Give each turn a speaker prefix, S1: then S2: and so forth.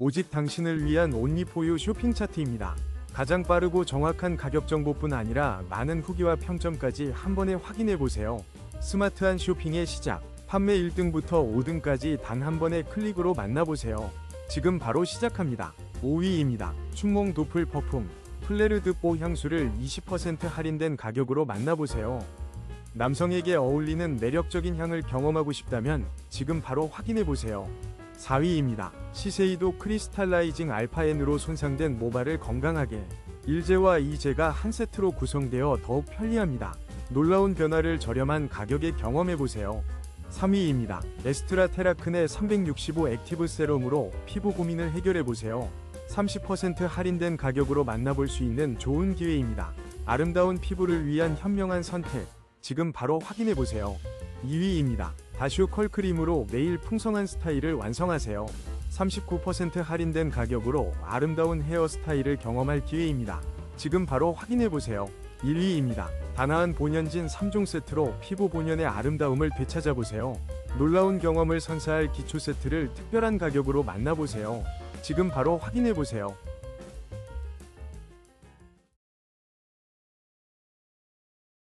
S1: 오직 당신을 위한 온리포유 쇼핑 차트입니다. 가장 빠르고 정확한 가격 정보뿐 아니라 많은 후기와 평점까지 한 번에 확인해 보세요. 스마트한 쇼핑의 시작. 판매 1등부터 5등까지 단 한 번의 클릭으로 만나보세요. 지금 바로 시작합니다. 5위입니다. 춘몽 도플 퍼퓸. 플레르드 뽀 향수를 20% 할인된 가격으로 만나보세요. 남성에게 어울리는 매력적인 향을 경험하고 싶다면 지금 바로 확인해 보세요. 4위입니다. 시세이도 크리스탈라이징 알파엔으로 손상된 모발을 건강하게 일제와 이제가 한 세트로 구성되어 더욱 편리합니다. 놀라운 변화를 저렴한 가격에 경험해 보세요. 3위입니다. 에스트라 테라큰의 365 액티브 세럼으로 피부 고민을 해결해 보세요. 30% 할인된 가격으로 만나볼 수 있는 좋은 기회입니다. 아름다운 피부를 위한 현명한 선택. 지금 바로 확인해 보세요. 2위입니다. 다쇼 컬크림으로 매일 풍성한 스타일을 완성하세요. 39% 할인된 가격으로 아름다운 헤어스타일을 경험할 기회입니다. 지금 바로 확인해 보세요. 1위입니다. 다나한 본연진 3종 세트로 피부 본연의 아름다움을 되찾아 보세요. 놀라운 경험을 선사할 기초 세트를 특별한 가격으로 만나보세요. 지금 바로 확인해 보세요.